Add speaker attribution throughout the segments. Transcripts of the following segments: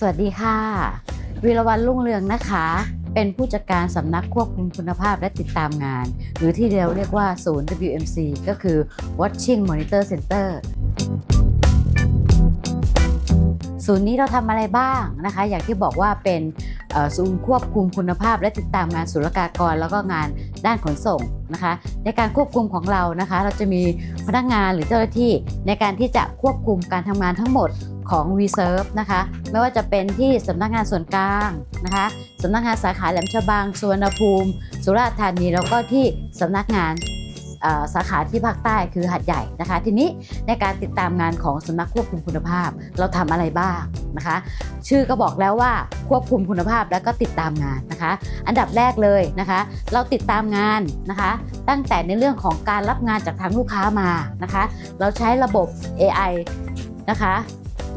Speaker 1: สวัสดีค่ะวีรวันรุ่งเรืองนะคะ เป็นผู้จัดการสำนักควบคุมคุณภาพและติดตามงาน หรือที่เราเรียกว่าศูนย์ WMC ก็คือ Watching Monitor Center ศูนย์นี้เราทำอะไรบ้างนะคะ อย่างที่บอกว่าเป็นศูนย์ควบคุมคุณภาพ และติดตามงานศุลกากร แล้วก็งานด้านขนส่งนะคะ ในการควบคุมของเรานะคะ เราจะมีพนักงานหรือเจ้าหน้าที่ในการที่จะควบคุมการทำงานทั้งหมด ของ Reserve นะคะ ไม่ว่าจะเป็นที่สำนักงานส่วนกลางนะคะสำนักงานสาขาแหลมฉบังสุวรรณภูมิ สุราษฎร์ธานี แล้วก็ที่สำนักงานสาขาที่ภาคใต้คือหัดใหญ่นะคะ ทีนี้ในการติดตามงานของสำนักควบคุมคุณภาพ เราทำอะไรบ้างนะคะ ชื่อก็บอกแล้วว่าควบคุมคุณภาพแล้วก็ติดตามงานนะคะ อันดับแรกเลยนะคะ เราติดตามงานนะคะ ตั้งแต่ในเรื่องของการรับงานจากทางลูกค้ามานะคะ เราใช้ระบบ AI นะคะ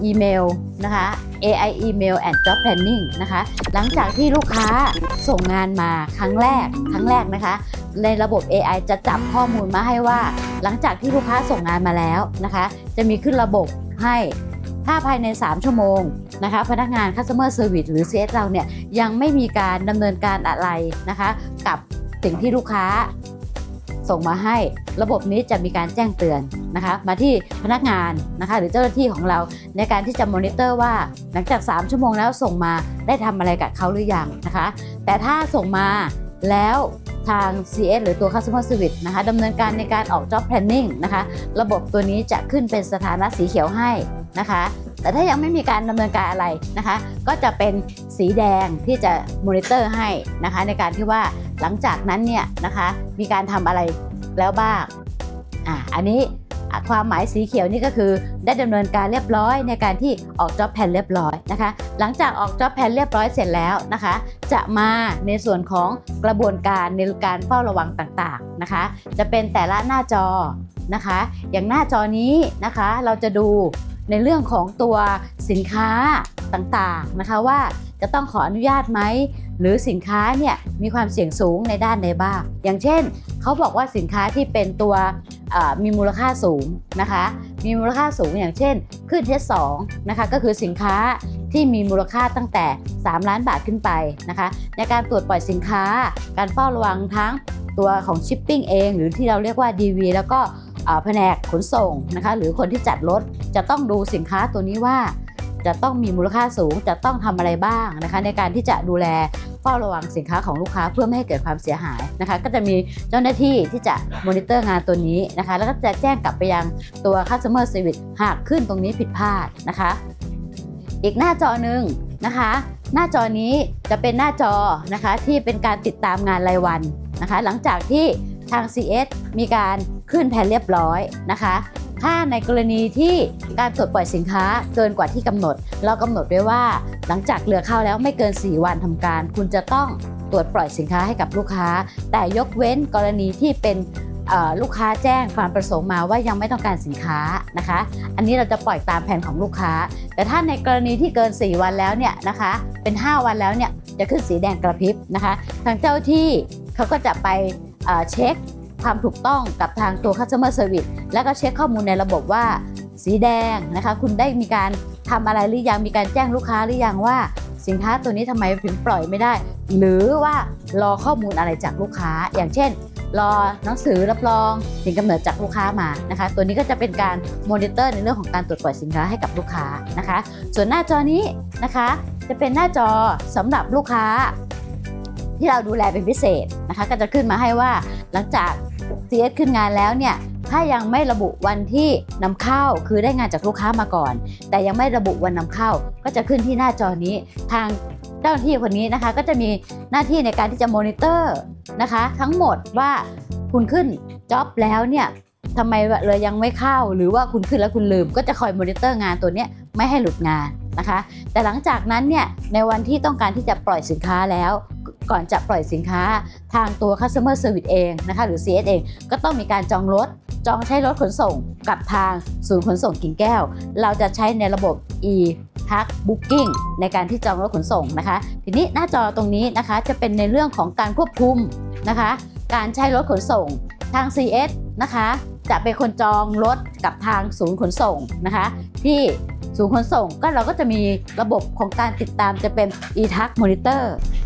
Speaker 1: อีเมลนะคะ AI email and job planning นะคะ หลังจากที่ลูกค้าส่งงานมาครั้งแรกครั้งแรกนะคะ ในระบบ AI จะจับข้อมูลมาให้ว่า หลังจากที่ลูกค้าส่งงานมาแล้วนะคะ จะมีขึ้นระบบให้ถ้าภายใน 3 ชั่วโมงนะคะพนักงาน customer service หรือ CS เราเนี่ยยังไม่มีการดำเนินการอะไรนะคะ กับสิ่งที่ลูกค้าส่งมาให้ ระบบนี้จะมีการแจ้งเตือน นะคะมาที่พนักงานนะคะหรือเจ้าหน้าที่ของเราในการที่จะมอนิเตอร์ว่า หลังจาก 3 ชั่วโมงแล้วส่งมาได้ทำอะไรกับเขาหรือยังนะคะ แต่ถ้าส่งมาแล้วทาง CS หรือตัว Customer Service นะคะดำเนินการในการออก Job Planning นะคะ ระบบตัวนี้จะขึ้นเป็นสถานะสีเขียวให้นะคะ แต่ถ้ายังไม่มีการดำเนินการอะไรนะคะ ก็จะเป็นสีแดงที่จะมอนิเตอร์ให้นะคะ ในการที่ว่าหลังจากนั้นเนี่ยนะคะ มีการทำอะไรแล้วบ้างอ่าอันนี้ ความหมายสีเขียวนี่ก็คือได้ดำเนินการเรียบร้อยในการที่ออก job plan เรียบร้อยนะคะ หลังจากออก job plan เรียบร้อยเสร็จแล้วนะคะ จะมาในส่วนของกระบวนการในการเฝ้าระวังต่างๆนะคะ จะเป็นแต่ละหน้าจอนะคะ อย่างหน้าจอนี้นะคะเราจะดูในเรื่องของตัวสินค้าต่างๆนะคะว่า จะต้องขออนุญาตไหม หรือสินค้าเนี่ยมีความเสี่ยงสูงในด้านใดบ้าง อย่างเช่น เขาบอกว่าสินค้าที่เป็นตัวมีมูลค่าสูงนะคะ มีมูลค่าสูงอย่างเช่นขึ้นเทสสองนะคะก็คือสินค้าที่มีมูลค่าตั้งแต่ 3 ล้านบาทขึ้นไปนะคะ ในการตรวจปล่อยสินค้า การเฝ้าระวังทั้งตัวของชิปปิ้งเอง หรือที่เราเรียกว่า DV แล้วก็แผนกขนส่งนะคะ หรือคนที่จัดรถจะต้องดูสินค้าตัวนี้ว่า จะต้องมีมูลค่าสูง จะต้องทำอะไรบ้างนะคะในการที่จะดูแลเฝ้าระวังสินค้าของลูกค้าเพื่อไม่ให้เกิดความเสียหายนะคะ ก็จะมีเจ้าหน้าที่ที่จะมอนิเตอร์งานตัวนี้นะคะ แล้วก็จะแจ้งกลับไปยังตัว customer service หากขึ้นตรงนี้ผิดพลาดนะคะ อีกหน้าจอหนึ่งนะคะ หน้าจอนี้จะเป็นหน้าจอนะคะที่เป็นการติดตามงานรายวันนะคะ หลังจากที่ทาง CS มีการขึ้นแผนเรียบร้อยนะคะ ถ้าในกรณีที่การตรวจปล่อยสินค้าเกินกว่าที่กำหนด เรากำหนดไว้ว่าหลังจากเหลือเข้าแล้วไม่เกิน 4 วันทำการ คุณจะต้องตรวจปล่อยสินค้าให้กับลูกค้า แต่ยกเว้นกรณีที่เป็นลูกค้าแจ้งความประสงค์มาว่ายังไม่ต้องการสินค้านะคะ อันนี้เราจะปล่อยตามแผนของลูกค้า แต่ถ้าในกรณีที่เกิน 4 วันแล้วเนี่ยนะคะ เป็น 5 วันแล้วเนี่ยจะขึ้นสีแดงกระพริบนะคะ ทางเจ้าที่เขาก็จะไปเช็ค ความถูกต้องกับทางตัว customer service แล้วก็เช็คข้อมูลในระบบว่า สีแดงนะคะคุณได้มีการทำอะไรหรือยังมีการแจ้งลูกค้าหรือยังว่า สินค้าตัวนี้ทำไมถึงปล่อยไม่ได้ หรือว่ารอข้อมูลอะไรจากลูกค้า อย่างเช่น รอหนังสือรับรองสิ่งกำเนิดจากลูกค้ามานะคะ ตัวนี้ก็จะเป็นการมอนิเตอร์ในเรื่องของการตรวจปล่อยสินค้าให้กับลูกค้านะคะ ส่วนหน้าจอนี้นะคะ จะเป็นหน้าจอสำหรับลูกค้า ที่เราดูแลเป็นพิเศษนะคะ ก็จะขึ้นมาให้ว่าหลังจาก CS ขึ้นงานแล้วเนี่ยถ้ายังไม่ระบุวันที่นำเข้าคือได้งานจากลูกค้ามาก่อน แต่ยังไม่ระบุวันนำเข้าก็จะขึ้นที่หน้าจอนี้ทางเจ้าหน้าที่คนนี้นะคะ ก็จะมีหน้าที่ในการที่จะมอนิเตอร์นะคะ ทั้งหมดว่าคุณขึ้นจ็อบแล้วเนี่ยทำไมเลยยังไม่เข้าหรือว่าคุณขึ้นแล้วคุณลืม ก็จะคอยมอนิเตอร์งานตัวนี้ไม่ให้หลุดงานนะคะ แต่หลังจากนั้นเนี่ยในวันที่ต้องการที่จะปล่อยสินค้าแล้ว ก่อนจะปล่อยสินค้าทางตัว customer service เองนะคะหรือ CS เองก็ต้องมีการจองรถ จองใช้รถขนส่งกับทางศูนย์ขนส่งกิ่งแก้ว เราจะใช้ในระบบ e p a c k booking ในการที่จองรถขนส่งนะคะ ทีนี้หน้าจอตรงนี้นะคะจะเป็นในเรื่องของการควบคุมนะคะ การใช้รถขนส่งทาง CS นะคะ จะเป็นคนจองรถกับทางศูนย์ขนส่งนะคะ ที่ ศูนย์ขนส่ง ก็เราก็จะมีระบบของการติดตามจะเป็น e-tax monitor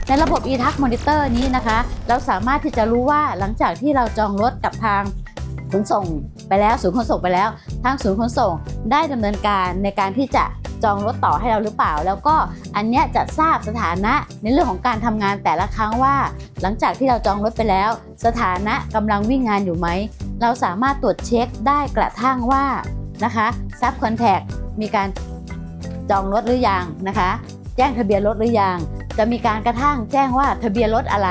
Speaker 1: ในระบบ e-tax monitor นี้นะคะ เราสามารถที่จะรู้ว่าหลังจากที่เราจองรถกับทางขนส่งไปแล้วศูนย์ขนส่งไปแล้ว ทางศูนย์ขนส่งได้ดำเนินการในการที่จะจองรถต่อให้เราหรือเปล่า แล้วก็อันเนี้ยจะทราบสถานะในเรื่องของการทำงานแต่ละครั้งว่า หลังจากที่เราจองรถไปแล้ว สถานะกำลังวิ่งงานอยู่ไหม เราสามารถตรวจเช็คได้กระทั่งว่านะคะซับคอนแทค มีการจองรถหรือยังนะคะ แจ้งทะเบียนรถหรือยังจะมีการกระทั่งแจ้งว่าทะเบียนรถอะไร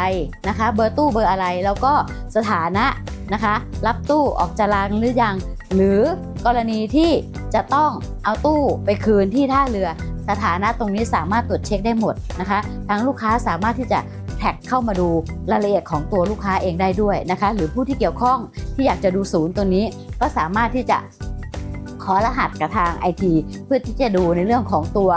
Speaker 1: นะคะ เบอร์ตู้เบอร์อะไร แล้วก็สถานะนะคะ รับตู้ออกจารางหรือยัง หรือกรณีที่จะต้องเอาตู้ไปคืนที่ท่าเรือ สถานะตรงนี้สามารถตรวจเช็คได้หมดนะคะทางลูกค้าสามารถที่จะแท็กเข้ามาดูรายละเอียดของตัวลูกค้าเองได้ด้วยนะคะ หรือผู้ที่เกี่ยวข้องที่อยากจะดูศูนย์ตัวนี้ ก็สามารถที่จะ ขอรหัสกับทางไอทีเพื่อที่จะดูในเรื่องของตัว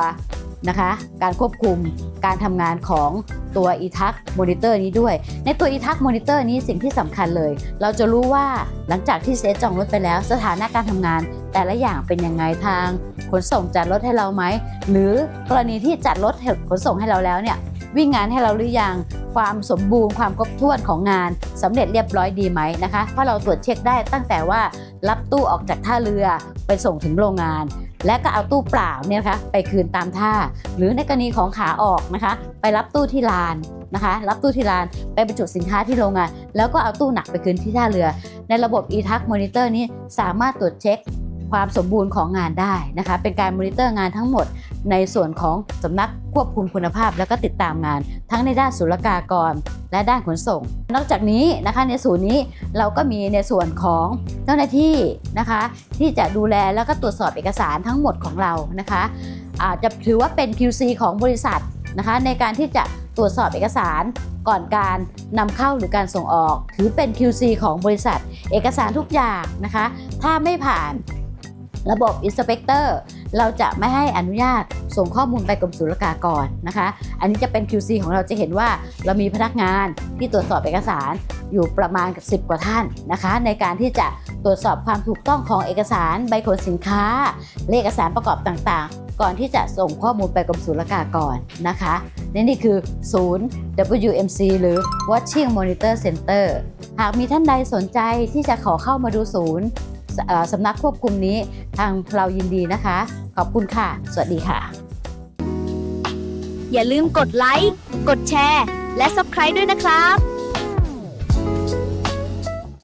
Speaker 1: นะคะ การควบคุมการทำงานของตัว e t a c Monitor นี้ด้วย ในตัว e t a c Monitor นี้สิ่งที่สำคัญเลย เราจะรู้ว่าหลังจากที่เซตจองรถไปแล้ว สถานะการทำงาน แต่ละอย่างเป็นยังไงทางขนส่งจัดรถให้เราไหม หรือกรณีที่จัดรถขนส่งให้เราแล้วเนี่ย วิ่งงานให้เราหรือยังความสมบูรณ์ความครบถ้วนของงานสำเร็จเรียบร้อยดีไหมนะคะ เพราะเราตรวจเช็คได้ตั้งแต่ว่ารับตู้ออกจากท่าเรือไปส่งถึงโรงงาน และก็เอาตู้เปล่าเนี่ยคะไปคืนตามท่า หรือในกรณีของขาออกนะคะ ไปรับตู้ที่ลานนะคะ รับตู้ที่ลานไปบรรจุสินค้าที่โรงงาน แล้วก็เอาตู้หนักไปคืนที่ท่าเรือ ในระบบ e-tax monitor นี้สามารถตรวจเช็คความสมบูรณ์ของงานได้นะคะ เป็นการมอนิเตอร์งานทั้งหมด ในส่วนของสำนักควบคุมคุณภาพ แล้วก็ติดตามงาน ทั้งในด้านศุลกากร และด้านขนส่ง นอกจากนี้นะคะในศูนย์นี้เราก็มีในส่วนของเจ้าหน้าที่นะคะ ที่จะดูแลแล้วก็ตรวจสอบเอกสารทั้งหมดของเรานะคะอาจจะถือว่าเป็น QC ของบริษัทนะคะในการที่จะตรวจสอบเอกสารก่อนการนำเข้าหรือการส่งออก ถือเป็น QC ของบริษัท เอกสารทุกอย่างนะคะ ถ้าไม่ผ่าน ระบบ Inspector เราจะไม่ให้อนุญาตส่งข้อมูลไปกรมศุลกากรนะคะ อันนี้จะเป็น QC ของเราจะเห็นว่าเรามีพนักงานที่ตรวจสอบเอกสารอยู่ประมาณ 10 กว่าท่านนะคะ ในการที่จะตรวจสอบความถูกต้องของเอกสารใบขนสินค้าและเอกสารประกอบต่างๆ ก่อนที่จะส่งข้อมูลไปกรมศุลกากรนะคะและนี่คือศูนย์ WMC หรือ Watching Monitor Center หากมีท่านใดสนใจที่จะขอเข้ามาดูศูนย์ สำนักควบคุมนี้ทางเรายินดีนะคะ ขอบคุณค่ะ สวัสดีค่ะ
Speaker 2: อย่าลืมกดไลค์ กดแชร์ และ Subscribe ด้วยนะครับ